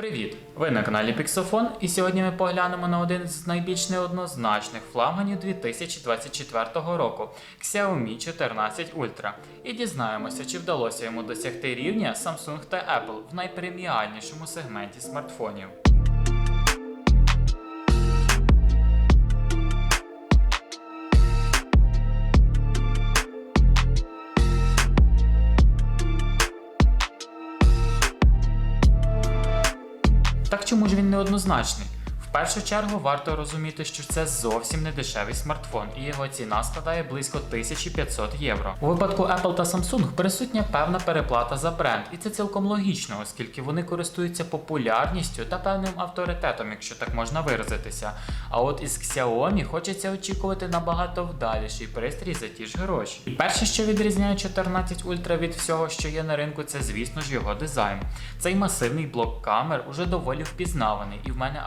Привіт! Ви на каналі Піксофон, і сьогодні ми поглянемо на один з найбільш неоднозначних флагманів 2024 року Xiaomi 14 Ultra. І дізнаємося, чи вдалося йому досягти рівня Samsung та Apple в найпреміальнішому сегменті смартфонів. Так чому ж він неоднозначний? В першу чергу варто розуміти, що це зовсім не дешевий смартфон, і його ціна складає близько 1500 євро. У випадку Apple та Samsung присутня певна переплата за бренд, і це цілком логічно, оскільки вони користуються популярністю та певним авторитетом, якщо так можна виразитися. А от із Xiaomi хочеться очікувати набагато вдаліший пристрій за ті ж гроші. І перше, що відрізняє 14 Ultra від всього, що є на ринку, це звісно ж його дизайн. Цей масивний блок камер уже доволі впізнаваний і в мене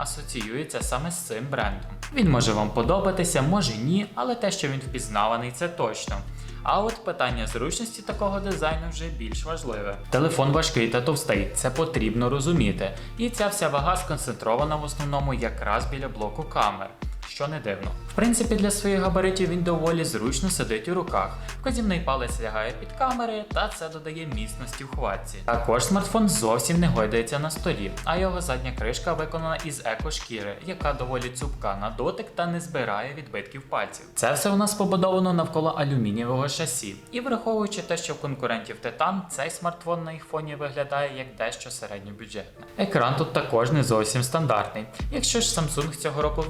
асоціюється саме з цим брендом. Він може вам подобатися, може ні, але те, що він впізнаваний, це точно. А от питання зручності такого дизайну вже більш важливе. Телефон важкий та товстий, це потрібно розуміти. І ця вся вага сконцентрована в основному якраз біля блоку камер. Що не дивно. В принципі, для своїх габаритів він доволі зручно сидить у руках. Вказівний палець лягає під камери, та це додає міцності в хватці. Також смартфон зовсім не гойдається на столі, а його задня кришка виконана із екошкіри, яка доволі цупка на дотик та не збирає відбитків пальців. Це все у нас побудовано навколо алюмінієвого шасі. І враховуючи те, що в конкурентів Titan, цей смартфон на їх фоні виглядає як дещо середньобюджетне. Екран тут також не зовсім стандартний. Якщо ж Samsung цього року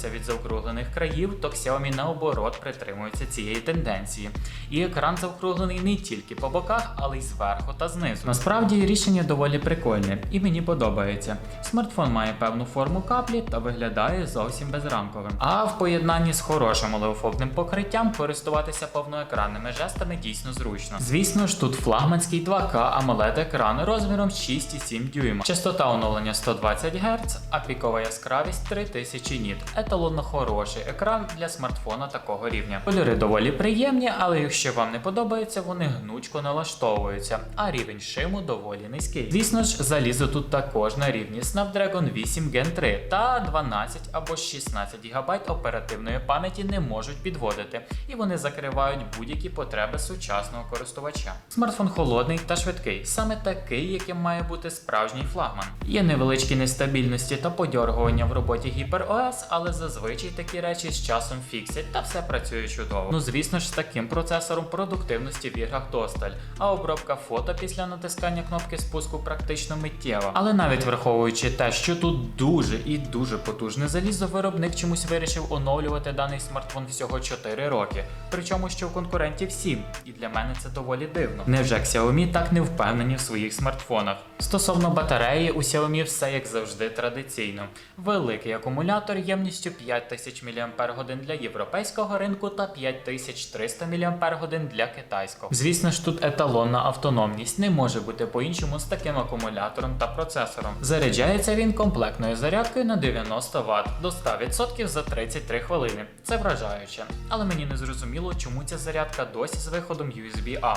відмовилися від заокруглених країв, то Xiaomi наоборот притримується цієї тенденції. І екран заокруглений не тільки по боках, але й зверху та знизу. Насправді рішення доволі прикольне і мені подобається. Смартфон має певну форму каплі та виглядає зовсім безрамковим. А в поєднанні з хорошим олеофобним покриттям користуватися повноекранними жестами дійсно зручно. Звісно ж, тут флагманський 2К AMOLED екран розміром 6,7 дюйма. Частота оновлення 120 Гц, а пікова яскравість 3000 ніт. Еталонно хороший екран для смартфона такого рівня. Кольори доволі приємні, але якщо вам не подобається, вони гнучко налаштовуються, а рівень шиму доволі низький. Звісно ж, залізо тут також на рівні Snapdragon 8 Gen 3 та 12 або 16 ГБ оперативної пам'яті не можуть підводити, і вони закривають будь-які потреби сучасного користувача. Смартфон холодний та швидкий, саме такий, яким має бути справжній флагман. Є невеличкі нестабільності та подьоргування в роботі HyperOS, але зазвичай такі речі з часом фіксять та все працює чудово. Ну звісно ж, з таким процесором продуктивності в іграх досталь, а обробка фото після натискання кнопки спуску практично миттєва. Але навіть враховуючи те, що тут дуже і дуже потужне залізо, виробник чомусь вирішив оновлювати даний смартфон всього 4 роки. Причому що в конкурентів 7, і для мене це доволі дивно. Невже Xiaomi так не впевнені в своїх смартфонах? Стосовно батареї, у Xiaomi все як завжди традиційно. Великий акумулятор ємністю 5000 мАч для європейського ринку та 5300 мАч для китайського. Звісно ж, тут еталонна автономність не може бути по-іншому з таким акумулятором та процесором. Заряджається він комплектною зарядкою на 90 Вт до 100% за 33 хвилини. Це вражаюче, але мені не зрозуміло, чому ця зарядка досі з виходом USB-A.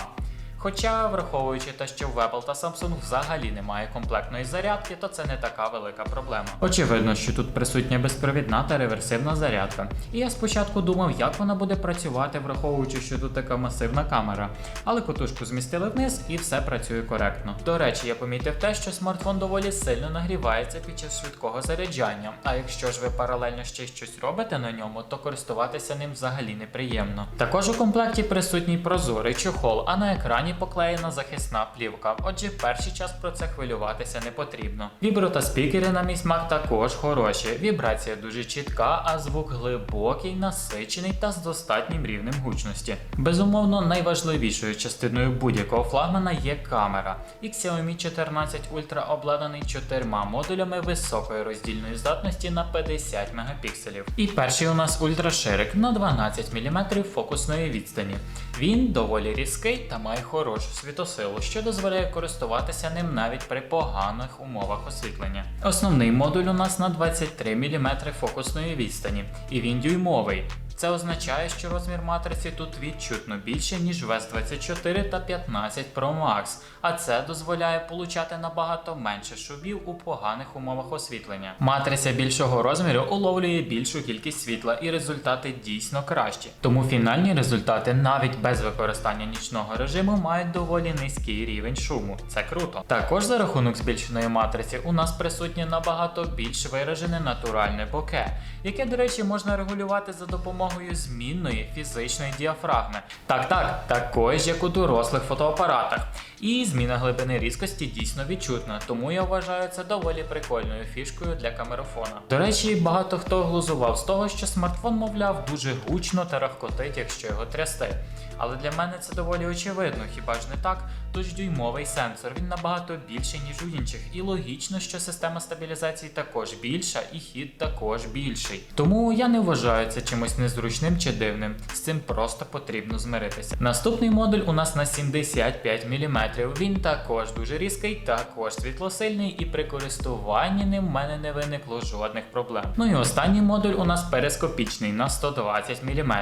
Хоча, враховуючи те, що в Apple та Samsung взагалі немає комплектної зарядки, то це не така велика проблема. Очевидно, що тут присутня безпровідна та реверсивна зарядка. І я спочатку думав, як вона буде працювати, враховуючи, що тут така масивна камера. Але котушку змістили вниз і все працює коректно. До речі, я помітив те, що смартфон доволі сильно нагрівається під час швидкого заряджання. А якщо ж ви паралельно ще щось робите на ньому, то користуватися ним взагалі неприємно. Також у комплекті присутній прозорий чохол, а на екрані поклеєна захисна плівка. Отже, перший час про це хвилюватися не потрібно. Вібро та спікери на мій смак також хороші. Вібрація дуже чітка, а звук глибокий, насичений та з достатнім рівнем гучності. Безумовно, найважливішою частиною будь-якого флагмана є камера. І Xiaomi 14 Ultra обладнаний чотирма модулями високої роздільної здатності на 50 мегапікселів. І перший у нас ультраширик на 12 мм фокусної відстані. Він доволі різкий та має хорошу світосилу, що дозволяє користуватися ним навіть при поганих умовах освітлення. Основний модуль у нас на 23 мм фокусної відстані, і він дюймовий. Це означає, що розмір матриці тут відчутно більше, ніж в S24 та 15 Pro Max, а це дозволяє получати набагато менше шумів у поганих умовах освітлення. Матриця більшого розміру уловлює більшу кількість світла і результати дійсно кращі. Тому фінальні результати навіть без використання нічного режиму мають доволі низький рівень шуму. Це круто. Також за рахунок збільшеної матриці у нас присутнє набагато більш виражене натуральне боке, яке, до речі, можна регулювати за допомогою змінної фізичної діафрагми. Так, так, такої ж як у дорослих фотоапаратах. І зміна глибини різкості дійсно відчутна, тому я вважаю це доволі прикольною фішкою для камерафона. До речі, багато хто глузував з того, що смартфон, мовляв, дуже гучно та рахкотить, якщо його трясти. Але для мене це доволі очевидно, хіба ж не так? Тож дюймовий сенсор він набагато більший, ніж у інших, і логічно, що система стабілізації також більша, і хід також більший. Тому я не вважаю це чимось незручним чи дивним. З цим просто потрібно змиритися. Наступний модуль у нас на 75 мм. Він також дуже різкий, також світлосильний, і при користуванні ним в мене не виникло жодних проблем. Ну і останній модуль у нас перископічний на 120 мм.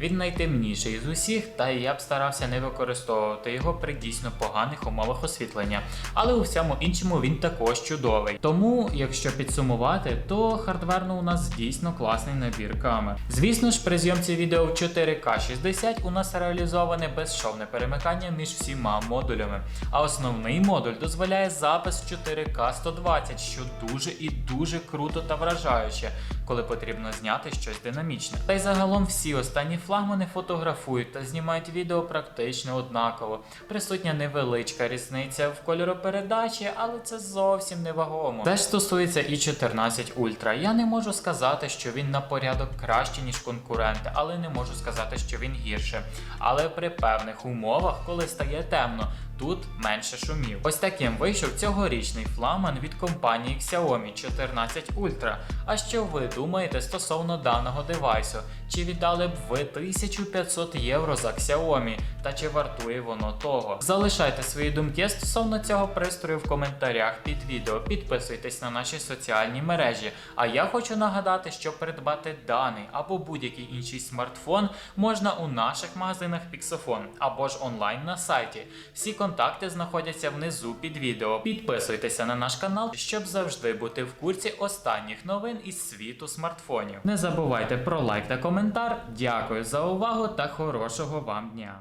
Він найтемніший з усіх, та я б старався не використовувати його при дійсно поганих умовах освітлення. Але у всьому іншому він також чудовий. Тому, якщо підсумувати, то хардверно у нас дійсно класний набір камер. Звісно ж, при зйомці відео в 4К 60 у нас реалізоване безшовне перемикання між всіма модулями. А основний модуль дозволяє запис 4К 120, що дуже і дуже круто та вражаюче, коли потрібно зняти щось динамічне. Та й загалом всі останні флагмани фотографують та знімають відео практично однаково. Присутня невеличка різниця в кольоропередачі, але це зовсім не вагомо. Теж стосується і 14 Ultra. Я не можу сказати, що він на порядок краще, ніж конкуренти, але не можу сказати, що він гірше. Але при певних умовах, коли стає темно, тут менше шумів. Ось таким вийшов цьогорічний фламан від компанії Xiaomi 14 Ultra. А що ви думаєте стосовно даного девайсу? Чи віддали б ви 1500 євро за Xiaomi? Та чи вартує воно того? Залишайте свої думки стосовно цього пристрою в коментарях під відео. Підписуйтесь на наші соціальні мережі. А я хочу нагадати, що придбати даний або будь-який інший смартфон можна у наших магазинах Pixofon або ж онлайн на сайті. Всі контакти знаходяться внизу під відео. Підписуйтеся на наш канал, щоб завжди бути в курсі останніх новин із світу смартфонів. Не забувайте про лайк та коментар. Дякую за увагу та хорошого вам дня.